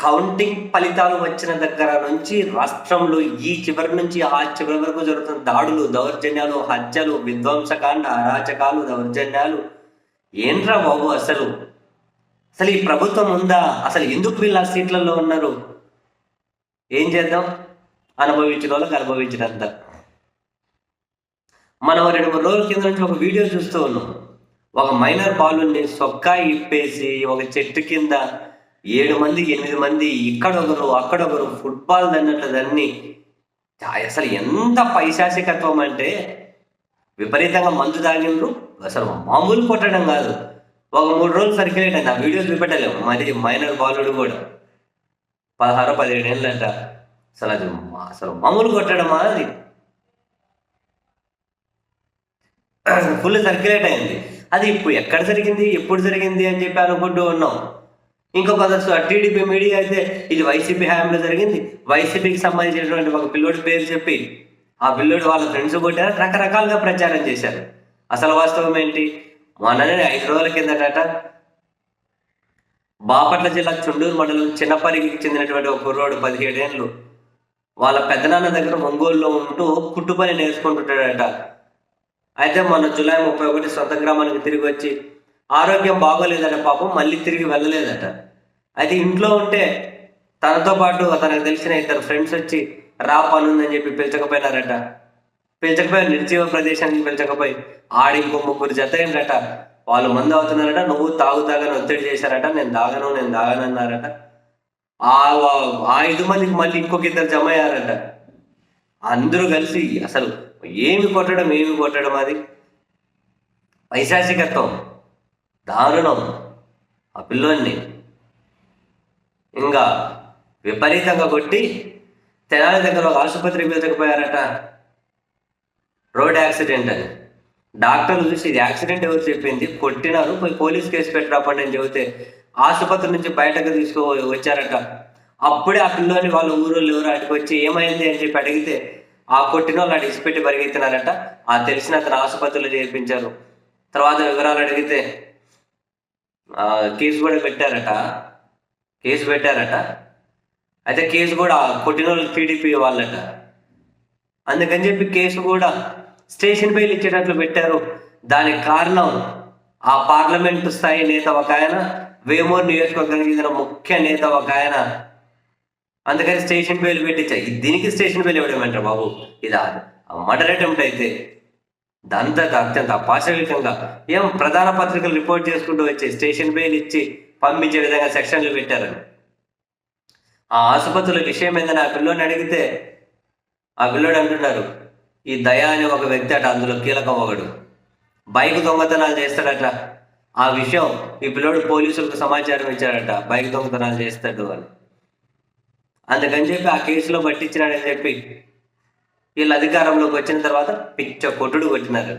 Counting ఫలితాలు వచ్చిన దగ్గర నుంచి రాష్ట్రంలో ఈ చివరి నుంచి ఆ చివరి వరకు జరుగుతున్న దాడులు దౌర్జన్యాలు హత్యలు విధ్వంసకాండ అరాచకాలు దౌర్జన్యాలు. ఏంట్రా బాబు అసలు? అసలు ఈ ప్రభుత్వం ఉందా? అసలు ఎందుకు వీళ్ళు ఆ సీట్లలో ఉన్నారు? ఏం చేద్దాం? అనుభవించిన వాళ్ళకి అనుభవించినంత. మనం రెండు మూడు రోజుల కింద నుంచి ఒక వీడియో చూస్తూ ఉన్నాం. ఒక మైనర్ బాలుని సొక్కా ఇప్పేసి ఒక చెట్టు కింద ఏడు మంది ఎనిమిది మంది ఇక్కడొకరు అక్కడొకరు ఫుట్బాల్ దన్నట్లు అసలు ఎంత పైశాసికత్వం అంటే విపరీతంగా మందు తాగిండ్రు. అసలు మామూలు కొట్టడం కాదు. ఒక మూడు రోజులు సర్క్యులేట్ అయింది ఆ వీడియో చూపెట్టలేము. మరి మైనర్ బాలుడు కూడా. పదహారు పదిహేడు ఏళ్ళంట. అసలు అది అసలు మామూలు కొట్టడమా అది? ఫుల్ సర్క్యులేట్ అయింది. అది ఇప్పుడు ఎక్కడ జరిగింది ఎప్పుడు జరిగింది అని చెప్పి అనుకుంటూ ఉన్నాం. ఇంకొక టీడీపీ మీడియా అయితే ఇది వైసీపీ హయాంలో జరిగింది. వైసీపీకి సంబంధించినటువంటి ఒక పిల్లోడి పేరు చెప్పి ఆ పిల్లోడు వాళ్ళ ఫ్రెండ్స్ కొట్టారు రకరకాలుగా ప్రచారం చేశారు. అసలు వాస్తవం ఏంటి? మొన్ననే ఐదు రోజుల కిందట బాపట్ల జిల్లా చుండూరు మండలం చిన్నపల్లికి చెందినటువంటి ఒక కుర్రోడు పదిహేడేళ్ళు వాళ్ళ పెద్దనాన్న దగ్గర ఒంగోలులో ఉంటూ కుట్టు పని నేర్చుకుంటుంటాడట. అయితే మొన్న జూలై ముప్పై ఒకటి సొంత గ్రామానికి తిరిగి వచ్చి ఆరోగ్యం బాగోలేదట పాపం మళ్ళీ తిరిగి వెళ్ళలేదట. అయితే ఇంట్లో ఉంటే తనతో పాటు తనకు తెలిసిన ఇద్దరు ఫ్రెండ్స్ వచ్చి రా పనుందని చెప్పి పిలిచకపోయినారట. పిలిచకపోయి నిర్జీవ ప్రదేశానికి పిలిచకపోయి ఆడి ఇంకో ముగ్గురు జత ఏంటట వాళ్ళు మందు అవుతున్నారట నువ్వు తాగు తాగని ఒత్తిడి చేశారట నేను తాగను నేను తాగను అన్నారట. ఆ వా- ఆ ఐదు మందికి మళ్ళీ ఇంకొక ఇద్దరు జమ అయ్యారట. అందరూ కలిసి అసలు ఏమి కొట్టడం ఏమి కొట్టడం అది? వైశాసికత్వం. దారుణం. ఆ పిల్లోన్ని ఇంకా విపరీతంగా కొట్టి తెనాలి దగ్గర ఒక ఆసుపత్రికి వెతకపోయారట. రోడ్ యాక్సిడెంట్ అని. డాక్టర్లు చూసి ఇది యాక్సిడెంట్ ఎవరు చెప్పింది? కొట్టినారు పోయి పోలీస్ కేసు పెట్టరాపండి అని చెబితే ఆసుపత్రి నుంచి బయటకు తీసుకో వచ్చారట. అప్పుడే ఆ పిల్లోని వాళ్ళ ఊరోళ్ళు ఎవరు అటుకు వచ్చి ఏమైంది అని చెప్పి అడిగితే ఆ కొట్టిన వాళ్ళు అటు ఇసిపెట్టి పరిగెత్తినారట. ఆ తెలిసిన అతను ఆసుపత్రిలో చేర్పించారు. తర్వాత వివరాలు అడిగితే కేసు కూడా పెట్టారట. కేసు పెట్టారట. అయితే కేసు కూడా కొట్టిన వాళ్ళు టీడీపీ వాళ్ళట. అందుకని చెప్పి కేసు కూడా స్టేషన్ బెయిల్ ఇచ్చేటట్లు పెట్టారు. దానికి కారణం ఆ పార్లమెంట్ స్థాయి నేత ఒక ఆయన వేమూరు నియోజకవర్గానికి చెందిన ముఖ్య నేత ఒక ఆయన. అందుకని స్టేషన్ బెయిల్ పెట్టించా. దీనికి స్టేషన్ బెయిల్ ఇవ్వడమంటారు బాబు? ఇది మర్డర్ అటెంప్ట్ అయితే. దాంతో అత్యంత పాశవికంగా ఏం ప్రధాన పత్రికలు రిపోర్ట్ చేసుకుంటూ వచ్చి స్టేషన్ బెయిల్ ఇచ్చి పంపించే విధంగా సెక్షన్లు పెట్టారని. ఆ ఆసుపత్రుల విషయం ఏందని ఆ పిల్లోని అడిగితే ఆ పిల్లోడు అంటున్నారు ఈ దయా అనే ఒక వ్యక్తి అట అందులో కీలకం ఒకడు. బైక్ దొంగతనాలు చేస్తాడట. ఆ విషయం ఈ పిల్లోడు పోలీసులకు సమాచారం ఇచ్చాడట. బైక్ దొంగతనాలు చేస్తాడు అని. అందుకని చెప్పి ఆ కేసులో పట్టించినాడని చెప్పి వీళ్ళు అధికారంలోకి వచ్చిన తర్వాత పిచ్చ కొట్టుడు వచ్చినారు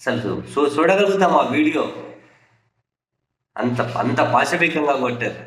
అసలు సో చూడగలుగుతాం ఆ వీడియో. అంత అంత పాశవికంగా కొట్టారు.